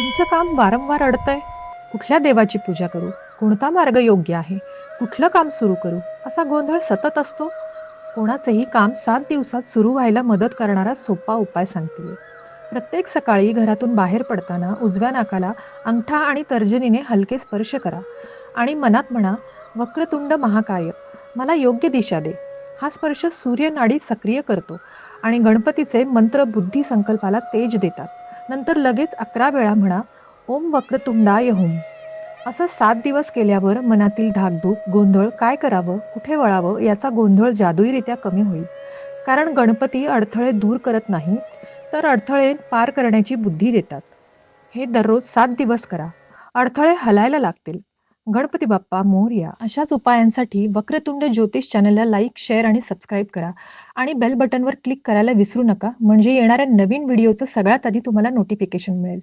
तुमचं काम वारंवार अडतंय. कुठल्या देवाची पूजा करू? कोणता मार्ग योग्य आहे? कुठलं काम सुरू करू? असा गोंधळ सतत असतो. कोणाचंही काम सात दिवसात सुरू व्हायला मदत करणारा सोपा उपाय सांगते प्रत्येक सकाळी घरातून बाहेर पडताना उजव्या नाकाला अंगठा आणि तर्जनीने हलके स्पर्श करा आणि मनात म्हणा वक्रतुंड महाकाय मला योग्य दिशा दे. हा स्पर्श सूर्यनाडी सक्रिय करतो आणि गणपतीचे मंत्र बुद्धी संकल्पाला तेज देतात. नंतर लगेच अकरा वेळा म्हणा ओम वक्रतुंडाय होम. असं सात दिवस केल्यावर मनातील धाकधूक गोंधळ काय करावं कुठे वळावं याचा गोंधळ जादुईरित्या कमी होईल. कारण गणपती अडथळे दूर करत नाही तर अडथळे पार करण्याची बुद्धी देतात. हे दररोज सात दिवस करा. अडथळे हलायला लागतील. गणपती बाप्पा मोर्या अशाच उपायांसाठी वक्रतुंड ज्योतिष चॅनलला लाईक शेअर आणि सबस्क्राईब करा. आणि बेल बटनवर क्लिक करायला विसरू नका. म्हणजे येणाऱ्या नवीन व्हिडिओचं सगळ्यात आधी तुम्हाला नोटिफिकेशन मिळेल.